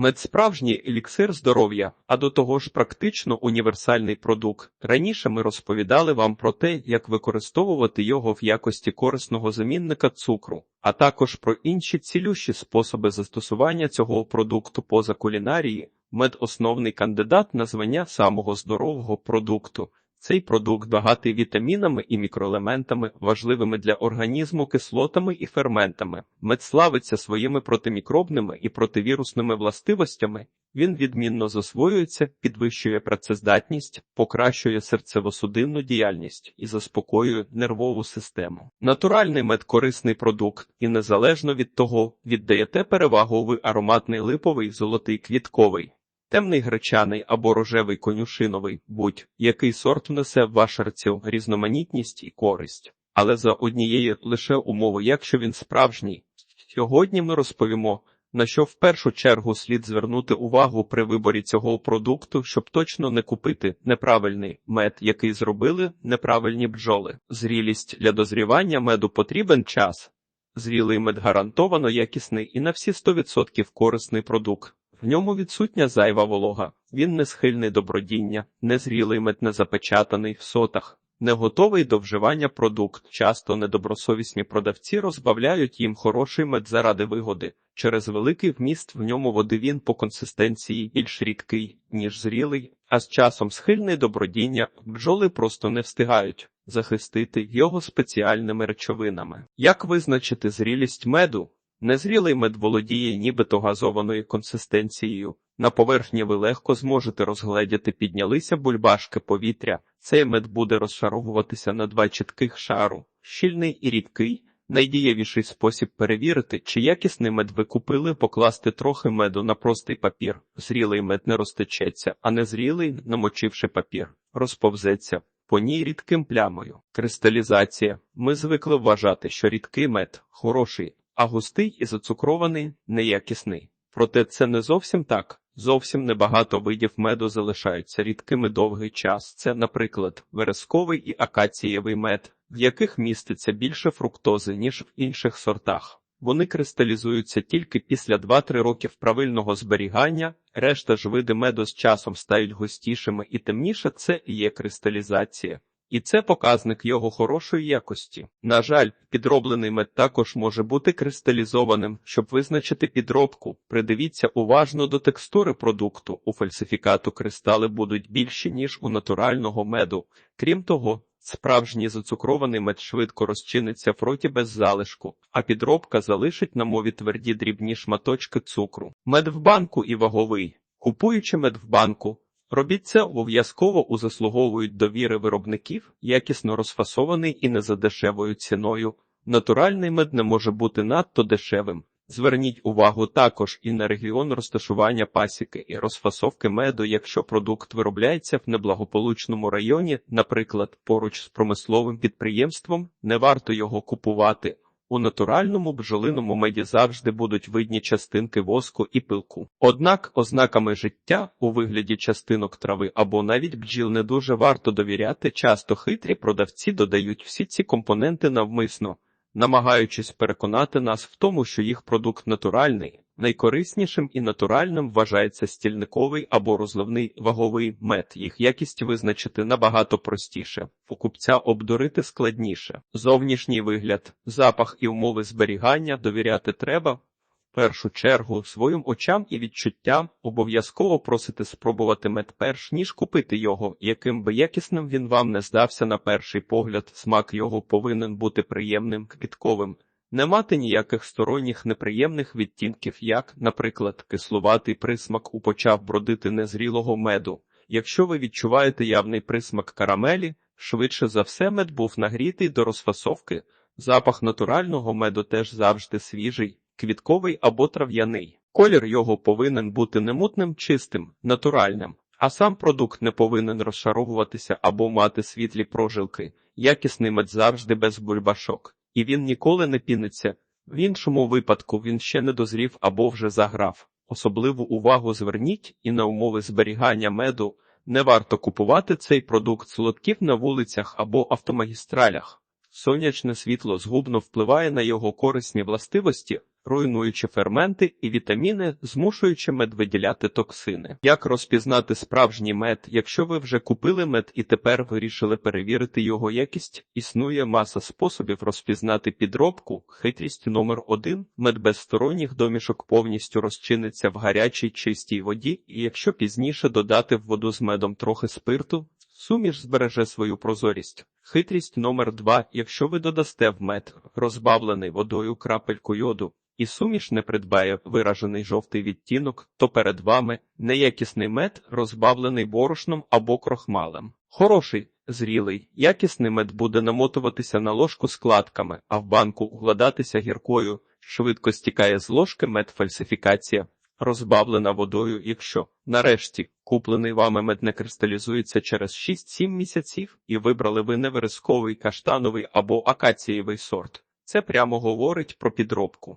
Мед справжній еліксир здоров'я, а до того ж практично універсальний продукт. Раніше ми розповідали вам про те, як використовувати його в якості корисного замінника цукру, а також про інші цілющі способи застосування цього продукту поза кулінарії. Мед основний кандидат на звання самого здорового продукту. Цей продукт багатий вітамінами і мікроелементами, важливими для організму кислотами і ферментами. Мед славиться своїми протимікробними і противірусними властивостями. Він відмінно засвоюється, підвищує працездатність, покращує серцево-судинну діяльність і заспокоює нервову систему. Натуральний мед корисний продукт, і незалежно від того, віддаєте перевагу ви ароматний липовий, золотий квітковий. Темний гречаний або рожевий конюшиновий, будь-який сорт внесе в ваш раціон різноманітність і користь, але за однієї лише умови, якщо він справжній. Сьогодні ми розповімо, на що в першу чергу слід звернути увагу при виборі цього продукту, щоб точно не купити неправильний мед, який зробили неправильні бджоли. Зрілість для дозрівання меду потрібен час. Зрілий мед гарантовано якісний і на всі 100% корисний продукт. В ньому відсутня зайва волога, він не схильний до бродіння, незрілий мед не запечатаний в сотах, не готовий до вживання продукт. Часто недобросовісні продавці розбавляють їм хороший мед заради вигоди. Через великий вміст в ньому води по консистенції більш рідкий, ніж зрілий, а з часом схильний до бродіння, бджоли просто не встигають захистити його спеціальними речовинами. Як визначити зрілість меду? Незрілий мед володіє нібито газованою консистенцією. На поверхні ви легко зможете розгледіти, піднялися бульбашки повітря. Цей мед буде розшаровуватися на два чітких шару. Щільний і рідкий. Найдієвіший спосіб перевірити, чи якісний мед ви купили, покласти трохи меду на простий папір. Зрілий мед не розтечеться, а незрілий, намочивши папір, розповзеться по ній рідким плямою. Кристалізація. Ми звикли вважати, що рідкий мед хороший, а густий і зацукрований неякісний. Проте це не зовсім так. Зовсім небагато видів меду залишаються рідкими довгий час. Це, наприклад, вересковий і акацієвий мед, в яких міститься більше фруктози, ніж в інших сортах. Вони кристалізуються тільки після 2-3 років правильного зберігання, решта ж види меду з часом стають густішими і темніше це є кристалізація. І це показник його хорошої якості. На жаль, підроблений мед також може бути кристалізованим. Щоб визначити підробку, придивіться уважно до текстури продукту. У фальсифікату кристали будуть більші, ніж у натурального меду. Крім того, справжній зацукрований мед швидко розчиниться в роті без залишку, а підробка залишить на мові тверді дрібні шматочки цукру. Мед в банку і ваговий. Купуючи мед в банку, Робіть це обов'язково у заслуговують довіри виробників, якісно розфасований і не за дешевою ціною. Натуральний мед не може бути надто дешевим. Зверніть увагу також і на регіон розташування пасіки і розфасовки меду, якщо продукт виробляється в неблагополучному районі, наприклад, поруч з промисловим підприємством, не варто його купувати. У натуральному бджолиному меді завжди будуть видні частинки воску і пилку. Однак ознаками життя у вигляді частинок трави або навіть бджіл не дуже варто довіряти. Часто хитрі продавці додають всі ці компоненти навмисно, намагаючись переконати нас в тому, що їх продукт натуральний. Найкориснішим і натуральним вважається стільниковий або розливний ваговий мед. Їх якість визначити набагато простіше, покупця обдурити складніше. Зовнішній вигляд, запах і умови зберігання довіряти треба. В першу чергу своїм очам і відчуттям обов'язково просити спробувати мед перш ніж купити його, яким би якісним він вам не здався на перший погляд, смак його повинен бути приємним, квітковим не мати ніяких сторонніх неприємних відтінків, як, наприклад, кислуватий присмак у почав бродити незрілого меду. Якщо ви відчуваєте явний присмак карамелі, швидше за все мед був нагрітий до розфасовки. Запах натурального меду теж завжди свіжий, квітковий або трав'яний. Колір його повинен бути немутним, чистим, натуральним, а сам продукт не повинен розшаровуватися або мати світлі прожилки. Якісний мед завжди без бульбашок і він ніколи не піниться. В іншому випадку він ще не дозрів або вже заграв. Особливу увагу зверніть і на умови зберігання меду не варто купувати цей продукт солодків на вулицях або автомагістралях. Сонячне світло згубно впливає на його корисні властивості, руйнуючи ферменти і вітаміни, змушуючи мед виділяти токсини. Як розпізнати справжній мед, якщо ви вже купили мед і тепер вирішили перевірити його якість? Існує маса способів розпізнати підробку. Хитрість номер один мед без сторонніх домішок повністю розчиниться в гарячій чистій воді, і якщо пізніше додати в воду з медом трохи спирту, суміш збереже свою прозорість. Хитрість номер два якщо ви додасте в мед, розбавлений водою крапельку йоду, і суміш не придбає виражений жовтий відтінок, то перед вами неякісний мед, розбавлений борошном або крохмалем. Хороший, зрілий, якісний мед буде намотуватися на ложку складками, а в банку укладатися гіркою, швидко стікає з ложки мед фальсифікація. Розбавлена водою, якщо нарешті куплений вами мед не кристалізується через 6-7 місяців, і вибрали ви невересковий каштановий або акацієвий сорт. Це прямо говорить про підробку.